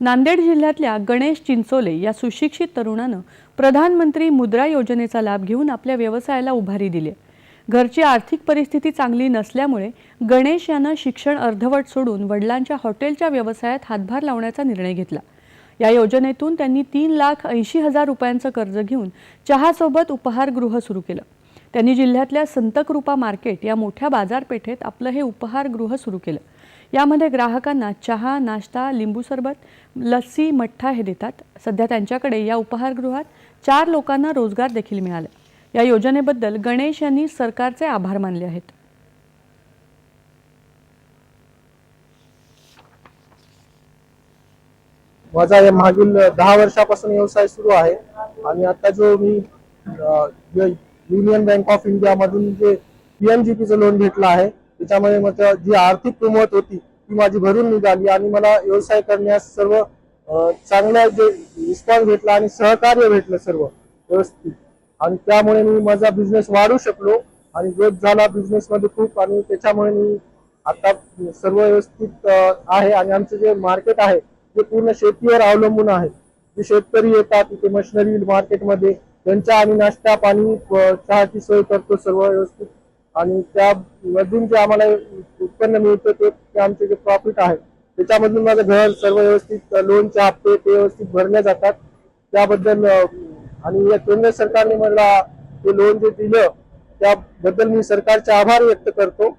नांदेड जिल्ह्यातल्या गणेश चिंचोले या सुशिक्षित तरुणानं प्रधानमंत्री मुद्रा योजनेचा लाभ घेऊन आपल्या व्यवसायाला उभारी दिली. घरची आर्थिक परिस्थिती चांगली नसल्यामुळे गणेश यानं शिक्षण अर्धवट सोडून वडिलांच्या हॉटेलच्या व्यवसायात हातभार लावण्याचा निर्णय घेतला. या योजनेतून त्यांनी तीन लाख ऐंशी हजार रुपयांचं कर्ज घेऊन चहासोबत उपहारगृह सुरू केलं. त्यांनी जिल्ह्यातल्या संतकृपा मार्केट या मोठ्या बाजारपेठेत आपलं हे उपहारगृह सुरू केलं. यामध्ये ग्राहकांना चहा नाश्ता लिंबू सरबत लस्सी मठ्ठा हे देतात. सध्या त्यांच्याकडे या उपहारगृहात चार लोकांना रोजगार देखील मिळाला. या योजनेबद्दल गणेश यांनी सरकारचे आभार मानले आहेत. माझा या मागील दहा वर्षापासून व्यवसाय सुरू आहे आणि आता जो मी युनियन बँक ऑफ इंडिया मधून जे पीएमजीपीचं लोन घेतलं आहे त्याच्यामुळे माझं जी आर्थिक किंमत होती ती माझी भरून निघाली आणि मला व्यवसाय करण्यास सर्व चांगला जे रिस्पॉन्स भेटला आणि सहकार्य भेटलं सर्व व्यवस्थित. आणि त्यामुळे मी माझा बिझनेस वाढू शकलो आणि ग्रोथ झाला बिझनेसमध्ये खूप आणि त्याच्यामुळे मी आता सर्व व्यवस्थित आहे आणि आमचं जे मार्केट आहे ते पूर्ण शेतीवर अवलंबून आहे. जे शेतकरी येतात इथे मशिनरी मार्केटमध्ये त्यांच्या आम्ही नाश्ता पाणी चहाची सोय करतो सर्व व्यवस्थित. आणि त्यामधून जे आम्हाला उत्पन्न मिळतं ते आमचे जे प्रॉफिट आहे त्याच्यामधून माझं घर सर्व व्यवस्थित लोनचे हप्ते ते व्यवस्थित भरले जातात. त्याबद्दल आणि या केंद्र सरकारने मला ते लोन जे दिलं त्याबद्दल मी सरकारचे आभार व्यक्त करतो.